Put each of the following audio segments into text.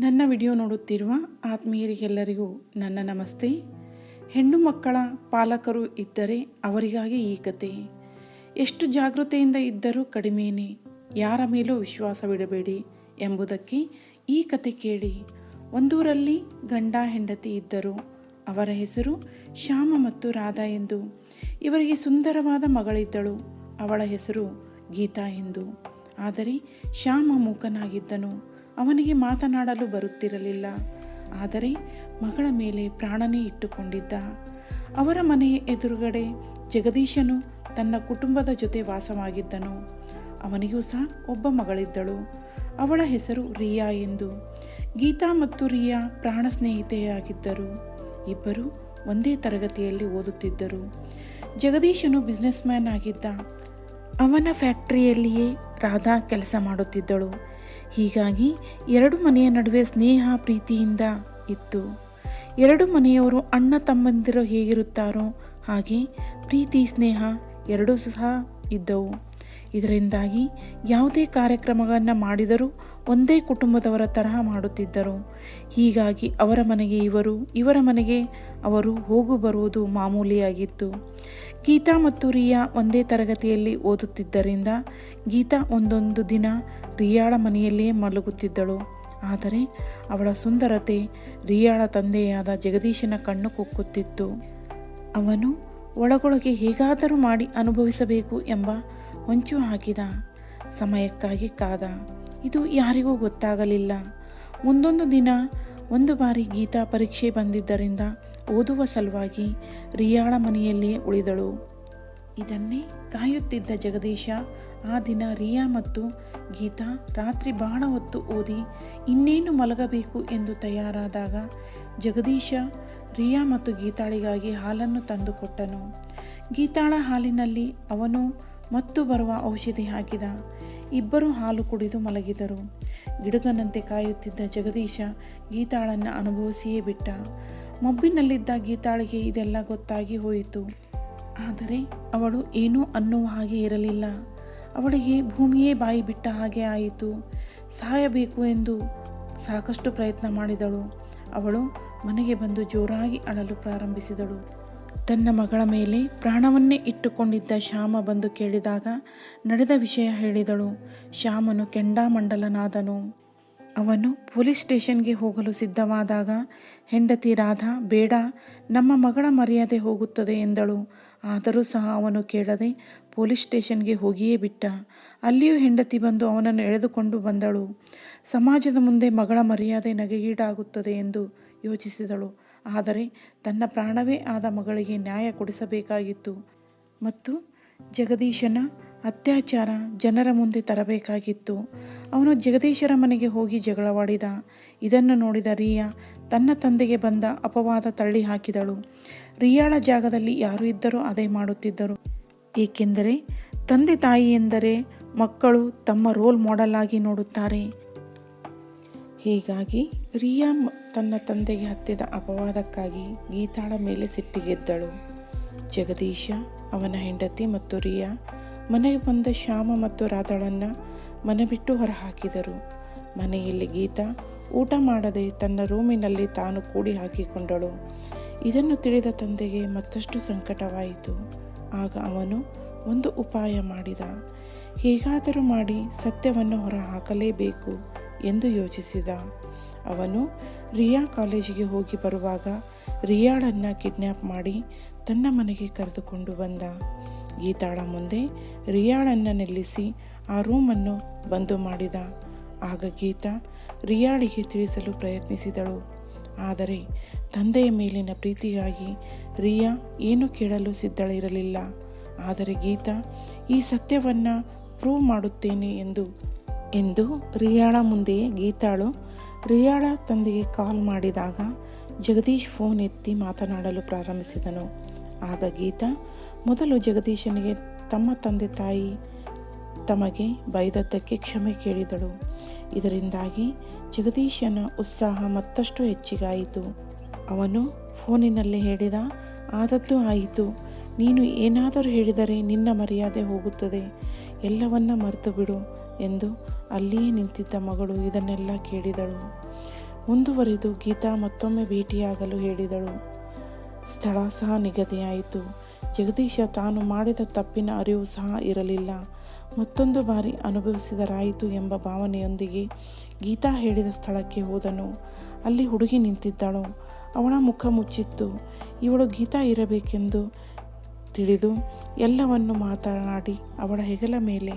ನನ್ನ ವಿಡಿಯೋ ನೋಡುತ್ತಿರುವ ಆತ್ಮೀಯರಿಗೆಲ್ಲರಿಗೂ ನನ್ನ ನಮಸ್ತೆ. ಹೆಣ್ಣು ಮಕ್ಕಳ ಪಾಲಕರು ಇದ್ದರೆ ಅವರಿಗಾಗಿ ಈ ಕತೆ. ಎಷ್ಟು ಜಾಗೃತೆಯಿಂದ ಇದ್ದರೂ ಕಡಿಮೆಯೇ ಯಾರ ಮೇಲೂ ವಿಶ್ವಾಸವಿಡಬೇಡಿ ಎಂಬುದಕ್ಕೆ ಈ ಕತೆ ಕೇಳಿ. ಒಂದೂರಲ್ಲಿ ಗಂಡ ಹೆಂಡತಿ ಇದ್ದರು ಅವರ ಹೆಸರು ಶ್ಯಾಮ ಮತ್ತು ರಾಧಾ ಎಂದು. ಇವರಿಗೆ ಸುಂದರವಾದ ಮಗಳಿದ್ದಳು, ಅವಳ ಹೆಸರು ಗೀತಾ ಎಂದು. ಆದರೆ ಶ್ಯಾಮ ಮೂಕನಾಗಿದ್ದನು. ಅವನಿಗೆ ಮಾತನಾಡಲು ಬರುತ್ತಿರಲಿಲ್ಲ. ಆದರೆ ಮಗಳ ಮೇಲೆ ಪ್ರಾಣನೇ ಇಟ್ಟುಕೊಂಡಿದ್ದ. ಅವರ ಮನೆಯ ಎದುರುಗಡೆ ಜಗದೀಶನು ತನ್ನ ಕುಟುಂಬದ ಜೊತೆ ವಾಸವಾಗಿದ್ದನು. ಅವನಿಗೂ ಸಹ ಒಬ್ಬ ಮಗಳಿದ್ದಳು. ಅವಳ ಹೆಸರು ರಿಯಾ ಎಂದು. ಗೀತಾ ಮತ್ತು ರಿಯಾ ಪ್ರಾಣ ಸ್ನೇಹಿತೆಯಾಗಿದ್ದರು. ಇಬ್ಬರು ಒಂದೇ ತರಗತಿಯಲ್ಲಿ ಓದುತ್ತಿದ್ದರು. ಜಗದೀಶನು ಬಿಸ್ನೆಸ್ ಮ್ಯಾನ್ ಆಗಿದ್ದ. ಅವನ ಫ್ಯಾಕ್ಟ್ರಿಯಲ್ಲಿಯೇ ರಾಧಾ ಕೆಲಸ ಮಾಡುತ್ತಿದ್ದಳು. ಹೀಗಾಗಿ ಎರಡು ಮನೆಯ ನಡುವೆ ಸ್ನೇಹ ಪ್ರೀತಿಯಿಂದ ಇತ್ತು. ಎರಡು ಮನೆಯವರು ಅಣ್ಣ ತಮ್ಮಂದಿರು ಹೇಗಿರುತ್ತಾರೋ ಹಾಗೆ ಪ್ರೀತಿ, ಸ್ನೇಹ ಎರಡೂ ಸಹ ಇದ್ದವು. ಇದರಿಂದಾಗಿ ಯಾವುದೇ ಕಾರ್ಯಕ್ರಮಗಳನ್ನು ಮಾಡಿದರೂ ಒಂದೇ ಕುಟುಂಬದವರ ತರಹ ಮಾಡುತ್ತಿದ್ದರು. ಹೀಗಾಗಿ ಅವರ ಮನೆಗೆ ಇವರು, ಇವರ ಮನೆಗೆ ಅವರು ಹೋಗು ಬರುವುದು ಮಾಮೂಲಿಯಾಗಿತ್ತು. ಗೀತಾ ಮತ್ತು ರಿಯಾ ಒಂದೇ ತರಗತಿಯಲ್ಲಿ ಓದುತ್ತಿದ್ದರಿಂದ ಗೀತಾ ಒಂದೊಂದು ದಿನ ರಿಯಾಳ ಮನೆಯಲ್ಲೇ ಮಲಗುತ್ತಿದ್ದಳು. ಆದರೆ ಅವಳ ಸುಂದರತೆ ರಿಯಾಳ ತಂದೆಯಾದ ಜಗದೀಶನ ಕಣ್ಣು ಕುಕ್ಕುತ್ತಿತ್ತು. ಅವನು ಒಳಗೊಳಗೆ ಹೇಗಾದರೂ ಮಾಡಿ ಅನುಭವಿಸಬೇಕು ಎಂಬ ಹೊಂಚು ಹಾಕಿದ. ಸಮಯಕ್ಕಾಗಿ ಕಾದ. ಇದು ಯಾರಿಗೂ ಗೊತ್ತಾಗಲಿಲ್ಲ. ಮುಂದೊಂದು ದಿನ ಒಂದು ಬಾರಿ ಗೀತಾ ಪರೀಕ್ಷೆ ಬಂದಿದ್ದರಿಂದ ಓದುವ ಸಲುವಾಗಿ ರಿಯಾಳ ಮನೆಯಲ್ಲಿ ಉಳಿದಳು. ಇದನ್ನೇ ಕಾಯುತ್ತಿದ್ದ ಜಗದೀಶ, ಆ ದಿನ ರಿಯಾ ಮತ್ತು ಗೀತಾ ರಾತ್ರಿ ಬಹಳ ಹೊತ್ತು ಓದಿ ಇನ್ನೇನು ಮಲಗಬೇಕು ಎಂದು ತಯಾರಾದಾಗ ಜಗದೀಶ ರಿಯಾ ಮತ್ತು ಗೀತಾಳಿಗಾಗಿ ಹಾಲನ್ನು ತಂದುಕೊಟ್ಟನು. ಗೀತಾಳ ಹಾಲಿನಲ್ಲಿ ಅವನು ಮತ್ತು ಬರುವ ಔಷಧಿ ಹಾಕಿದ. ಇಬ್ಬರು ಹಾಲು ಕುಡಿದು ಮಲಗಿದರು. ಗಿಡುಗನಂತೆ ಕಾಯುತ್ತಿದ್ದ ಜಗದೀಶ ಗೀತಾಳನ್ನು ಅನುಭವಿಸಿಯೇ ಬಿಟ್ಟ. ಮೊಬ್ಬಿನಲ್ಲಿದ್ದ ಗೀತಾಳಿಗೆ ಇದೆಲ್ಲ ಗೊತ್ತಾಗಿ ಹೋಯಿತು. ಆದರೆ ಅವಳು ಏನೂ ಅನ್ನುವ ಹಾಗೆ ಇರಲಿಲ್ಲ. ಅವಳಿಗೆ ಭೂಮಿಯೇ ಬಾಯಿ ಬಿಟ್ಟ ಹಾಗೆ ಆಯಿತು. ಸಾಯಬೇಕು ಎಂದು ಸಾಕಷ್ಟು ಪ್ರಯತ್ನ ಮಾಡಿದಳು. ಅವಳು ಮನೆಗೆ ಬಂದು ಜೋರಾಗಿ ಅಳಲು ಪ್ರಾರಂಭಿಸಿದಳು. ತನ್ನ ಮಗಳ ಮೇಲೆ ಪ್ರಾಣವನ್ನೇ ಇಟ್ಟುಕೊಂಡಿದ್ದ ಶ್ಯಾಮ ಬಂದು ಕೇಳಿದಾಗ ನಡೆದ ವಿಷಯ ಹೇಳಿದಳು. ಶ್ಯಾಮನು ಕೆಂಡಾಮಂಡಲನಾದನು. ಅವನು ಪೊಲೀಸ್ ಸ್ಟೇಷನ್ಗೆ ಹೋಗಲು ಸಿದ್ಧವಾದಾಗ, ಹೆಂಡತಿ ರಾಧಾ, ಬೇಡ, ನಮ್ಮ ಮಗಳ ಮರ್ಯಾದೆ ಹೋಗುತ್ತದೆ ಎಂದಳು. ಆದರೂ ಸಹ ಅವನು ಕೇಳದೆ ಪೊಲೀಸ್ ಸ್ಟೇಷನ್ಗೆ ಹೋಗಿಯೇ ಬಿಟ್ಟ. ಅಲ್ಲಿಯೂ ಹೆಂಡತಿ ಬಂದು ಅವನನ್ನು ಎಳೆದುಕೊಂಡು ಬಂದಳು. ಸಮಾಜದ ಮುಂದೆ ಮಗಳ ಮರ್ಯಾದೆ ನಗೆಗೀಡಾಗುತ್ತದೆ ಎಂದು ಯೋಚಿಸಿದಳು. ಆದರೆ ತನ್ನ ಪ್ರಾಣವೇ ಆದ ಮಗಳಿಗೆ ನ್ಯಾಯ ಕೊಡಿಸಬೇಕಾಗಿತ್ತು. ಮತ್ತು ಜಗದೀಶನ ಅತ್ಯಾಚಾರ ಜನರ ಮುಂದೆ ತರಬೇಕಾಗಿತ್ತು. ಅವನು ಜಗದೀಶರ ಮನೆಗೆ ಹೋಗಿ ಜಗಳವಾಡಿದ. ಇದನ್ನು ನೋಡಿದ ರಿಯಾ ತನ್ನ ತಂದೆಗೆ ಬಂದ ಅಪವಾದ ತಳ್ಳಿ ಹಾಕಿದಳು. ರಿಯಾಳ ಜಾಗದಲ್ಲಿ ಯಾರು ಇದ್ದರೂ ಅದೇ ಮಾಡುತ್ತಿದ್ದರು. ಏಕೆಂದರೆ ತಂದೆ ತಾಯಿ ಎಂದರೆ ಮಕ್ಕಳು ತಮ್ಮ ರೋಲ್ ಮಾಡೆಲ್ ಆಗಿ ನೋಡುತ್ತಾರೆ. ಹೀಗಾಗಿ ರಿಯಾ ತನ್ನ ತಂದೆಗೆ ಹತ್ತಿದ ಅಪವಾದಕ್ಕಾಗಿ ಗೀತಾಳ ಮೇಲೆ ಸಿಟ್ಟಿಗೆದ್ದಳು ಜಗದೀಶ, ಅವನ ಹೆಂಡತಿ ಮತ್ತು ರಿಯಾ ಮನೆಗೆ ಬಂದ ಶ್ಯಾಮ ಮತ್ತು ರಾಧಳನ್ನು ಮನೆ ಬಿಟ್ಟು ಹೊರಹಾಕಿದರು. ಮನೆಯಲ್ಲಿ ಗೀತಾ ಊಟ ಮಾಡದೆ ತನ್ನ ರೂಮಿನಲ್ಲಿ ತಾನು ಕೂಡಿ ಹಾಕಿಕೊಂಡಳು. ಇದನ್ನು ತಿಳಿದ ತಂದೆಗೆ ಮತ್ತಷ್ಟು ಸಂಕಟವಾಯಿತು. ಆಗ ಅವನು ಒಂದು ಉಪಾಯ ಮಾಡಿದ. ಹೇಗಾದರೂ ಮಾಡಿ ಸತ್ಯವನ್ನು ಹೊರಹಾಕಲೇಬೇಕು ಎಂದು ಯೋಚಿಸಿದ. ಅವನು ರಿಯಾ ಕಾಲೇಜಿಗೆ ಹೋಗಿ ಬರುವಾಗ ರಿಯಾಳನ್ನು ಕಿಡ್ನ್ಯಾಪ್ ಮಾಡಿ ತನ್ನ ಮನೆಗೆ ಕರೆದುಕೊಂಡು ಬಂದ. ಗೀತಾಳ ಮುಂದೆ ರಿಯಾಳನ್ನು ನಿಲ್ಲಿಸಿ ಆ ರೂಮನ್ನು ಬಂದು ಮಾಡಿದ. ಆಗ ಗೀತಾ ರಿಯಾಳಿಗೆ ತಿಳಿಸಲು ಪ್ರಯತ್ನಿಸಿದಳು. ಆದರೆ ತಂದೆಯ ಮೇಲಿನ ಪ್ರೀತಿಗಾಗಿ ರಿಯಾ ಏನು ಕೇಳಲು ಸಿದ್ಧಳಿರಲಿಲ್ಲ. ಆದರೆ ಗೀತಾ, ಈ ಸತ್ಯವನ್ನು ಪ್ರೂವ್ ಮಾಡುತ್ತೇನೆ ಎಂದು ಎಂದು ರಿಯಾಳ ಮುಂದೆಯೇ ಗೀತಾಳು ರಿಯಾಳ ತಂದೆಗೆ ಕಾಲ್ ಮಾಡಿದಾಗ ಜಗದೀಶ್ ಫೋನ್ ಎತ್ತಿ ಮಾತನಾಡಲು ಪ್ರಾರಂಭಿಸಿದನು. ಆಗ ಗೀತಾ ಮೊದಲು ಜಗದೀಶನಿಗೆ ತಮ್ಮ ತಂದೆ ತಾಯಿ ತಮಗೆ ಬೈದದ್ದಕ್ಕೆ ಕ್ಷಮೆ ಕೇಳಿದಳು. ಇದರಿಂದಾಗಿ ಜಗದೀಶನ ಉತ್ಸಾಹ ಮತ್ತಷ್ಟು ಹೆಚ್ಚಿಗಾಯಿತು. ಅವನು ಫೋನಿನಲ್ಲಿ ಹೇಳಿದ, ಆದದ್ದು ಆಯಿತು. ನೀನು ಏನಾದರೂ ಹೇಳಿದರೆ ನಿನ್ನ ಮರ್ಯಾದೆ ಹೋಗುತ್ತದೆ. ಎಲ್ಲವನ್ನ ಮರೆತು ಬಿಡು ಎಂದು ಅಲ್ಲಿಯೇ ನಿಂತಿದ್ದ ಮಗಳು ಇದನ್ನೆಲ್ಲ ಕೇಳಿದಳು. ಮುಂದುವರಿದು ಗೀತಾ ಮತ್ತೊಮ್ಮೆ ಭೇಟಿಯಾಗಲು ಹೇಳಿದಳು. ಸ್ಥಳ ಸಹ ನಿಗದಿಯಾಯಿತು. ಜಗದೀಶ ತಾನು ಮಾಡಿದ ತಪ್ಪಿನ ಅರಿವು ಸಹ ಇರಲಿಲ್ಲ. ಮತ್ತೊಂದು ಬಾರಿ ಅನುಭವಿಸಿದರಾಯಿತು ಎಂಬ ಭಾವನೆಯೊಂದಿಗೆ ಗೀತಾ ಹೇಳಿದ ಸ್ಥಳಕ್ಕೆ ಹೋದನು. ಅಲ್ಲಿ ಹುಡುಗಿ ನಿಂತಿದ್ದಳು. ಅವಳ ಮುಖ ಮುಚ್ಚಿತ್ತು. ಇವಳು ಗೀತಾ ಇರಬೇಕೆಂದು ತಿಳಿದು ಎಲ್ಲವನ್ನು ಮಾತನಾಡಿ ಅವಳ ಹೆಗಲ ಮೇಲೆ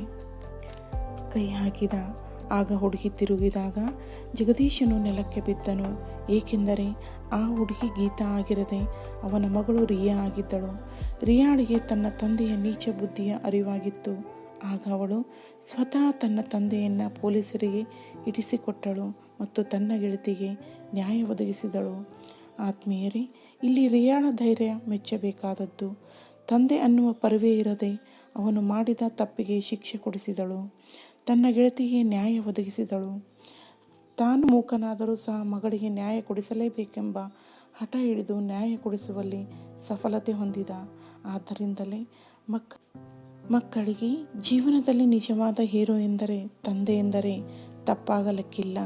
ಕೈ ಹಾಕಿದ. ಆಗ ಹುಡುಗಿ ತಿರುಗಿದಾಗ ಜಗದೀಶನು ನೆಲಕ್ಕೆ ಬಿದ್ದನು. ಏಕೆಂದರೆ ಆ ಹುಡುಗಿ ಗೀತಾ ಆಗಿರದೆ ಅವನ ಮಗಳು ರಿಯಾ ಆಗಿದ್ದಳು. ರಿಯಾಳಿಗೆ ತನ್ನ ತಂದೆಯ ನೀಚ ಬುದ್ಧಿಯ ಅರಿವಾಗಿತ್ತು. ಆಗ ಅವಳು ಸ್ವತಃ ತನ್ನ ತಂದೆಯನ್ನು ಪೊಲೀಸರಿಗೆ ಇಡಿಸಿಕೊಟ್ಟಳು ಮತ್ತು ತನ್ನ ಗೆಳತಿಗೆ ನ್ಯಾಯ ಒದಗಿಸಿದಳು. ಆತ್ಮೀಯರೇ, ಇಲ್ಲಿ ರಿಯಾಳ ಧೈರ್ಯ ಮೆಚ್ಚಬೇಕಾದದ್ದು. ತಂದೆ ಅನ್ನುವ ಪರವೇ ಇರದೆ ಅವನು ಮಾಡಿದ ತಪ್ಪಿಗೆ ಶಿಕ್ಷೆ ಕೊಡಿಸಿದಳು. ತನ್ನ ಗೆಳತಿಗೆ ನ್ಯಾಯ ಒದಗಿಸಿದಳು. ತಾನು ಮೂಕನಾದರೂ ಸಹ ಮಗಳಿಗೆ ನ್ಯಾಯ ಕೊಡಿಸಲೇಬೇಕೆಂಬ ಹಠ ಹಿಡಿದು ನ್ಯಾಯ ಕೊಡಿಸುವಲ್ಲಿ ಸಫಲತೆ ಹೊಂದಿದ. ಆದ್ದರಿಂದಲೇ ಮಕ್, ಮಕ್ಕಳಿಗೆ ಜೀವನದಲ್ಲಿ ನಿಜವಾದ ಹೀರೋ ಎಂದರೆ ತಂದೆ ಎಂದರೆ ತಪ್ಪಾಗಲಿಕ್ಕಿಲ್ಲ.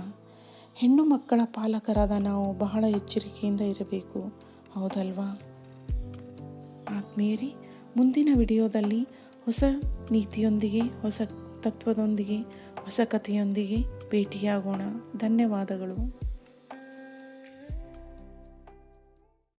ಹೆಣ್ಣು ಮಕ್ಕಳ ಪಾಲಕರಾದ ನಾವು ಬಹಳ ಎಚ್ಚರಿಕೆಯಿಂದ ಇರಬೇಕು, ಹೌದಲ್ವಾ? ಆತ್ಮೀಯರೇ, ಮುಂದಿನ ವಿಡಿಯೋದಲ್ಲಿ ಹೊಸ ನೀತಿಯೊಂದಿಗೆ, ಹೊಸ ತತ್ವದೊಂದಿಗೆ, ಹೊಸ ಕಥೆಯೊಂದಿಗೆ ಭೇಟಿಯಾಗೋಣ. ಧನ್ಯವಾದಗಳು.